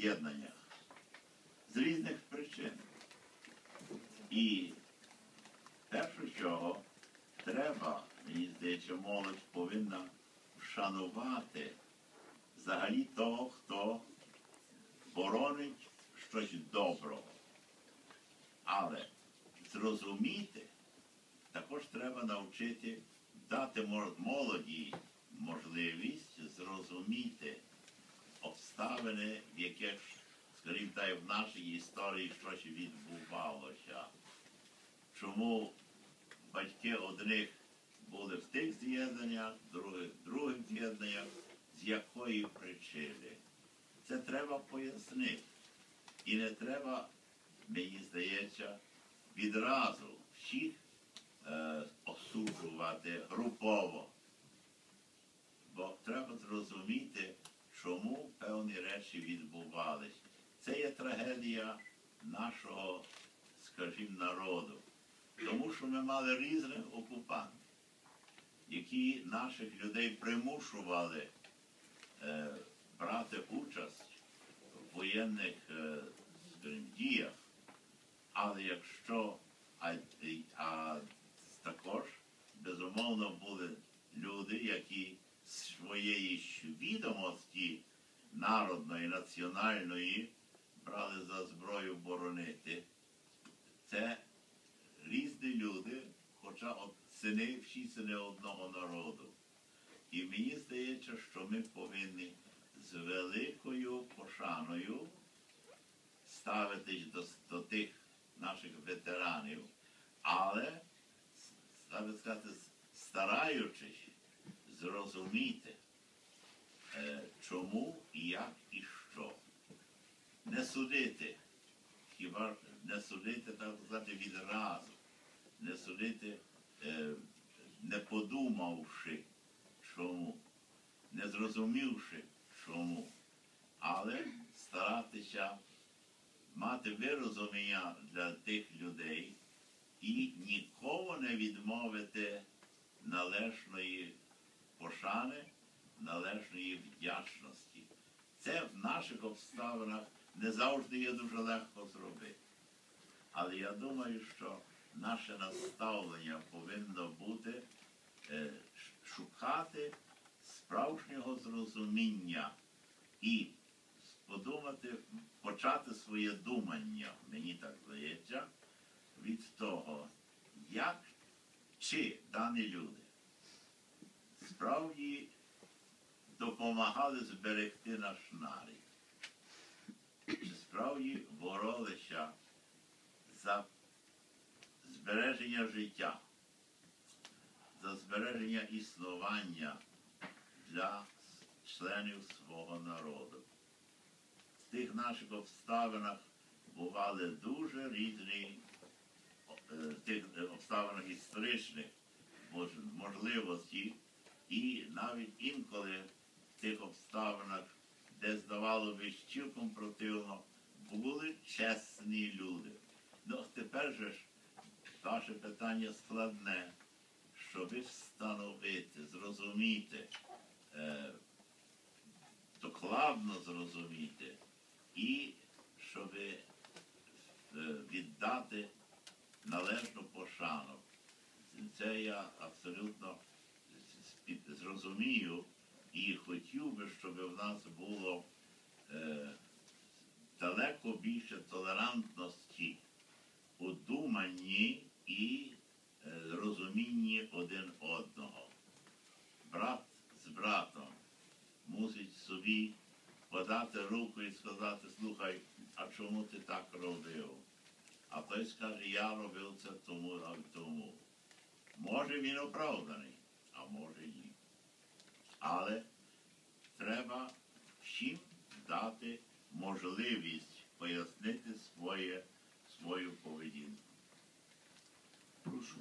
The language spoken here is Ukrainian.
з'єднаннях з різних причин. І перше чого треба, мені здається, молодь повинна вшанувати взагалі того, хто боронить щось доброго. Але зрозуміти також треба навчити дати молоді можливість зрозуміти обставини, в яких, скажімо так, в нашій історії щось відбувалося. Чому батьки одних були в тих з'єднаннях, других в других з'єднаннях, з якої причини. Це треба пояснити. І не треба, мені здається, відразу всіх е, осуджувати групово. Бо треба зрозуміти, чому речі відбувались. Це є трагедія нашого, скажімо, народу. Тому що ми мали різних окупантів, які наших людей примушували е, брати участь в воєнних е, діях. Але якщо а, а також безумовно були люди, які своєї свідомості народної, національної брали за зброю боронити. Це різні люди, хоча от сини, всі сини одного народу. І мені здається, що ми повинні з великою пошаною ставитись до, до тих наших ветеранів, але треба сказати, стараючись зрозуміти, чому, як і що. Не судити, хіба не судити, так сказати, відразу, не судити, е, не подумавши, чому, не зрозумівши, чому, але старатися мати вирозуміння для тих людей і нікого не відмовити належної пошани, належної вдячності. Це в наших обставинах не завжди є дуже легко зробити. Але я думаю, що наше наставлення повинно бути е, шукати справжнього зрозуміння і подумати, почати своє думання, мені так здається, від того, як чи дані люди справді допомагали зберегти наш нарід, чи справді боролися за збереження життя, за збереження існування для членів свого народу. В тих наших обставинах бували дуже різні е, тих обставинах історичних мож- можливостей, і навіть інколи тих обставинах, де здавало би цілком противно, були чесні люди. Ну, тепер же ж ваше питання складне, щоб встановити, зрозуміти, е, докладно зрозуміти і щоб е, віддати належну пошану. Це я абсолютно зрозумію і хотів би, щоб в нас було е, далеко більше толерантності у думанні і е, розумінні один одного. Брат з братом мусить собі подати руку і сказати, слухай, а чому ти так робив? А той скаже, я робив це тому, а тому. Може він оправданий, а може ні. Але треба всім дати можливість пояснити своє, свою поведінку. Прошу.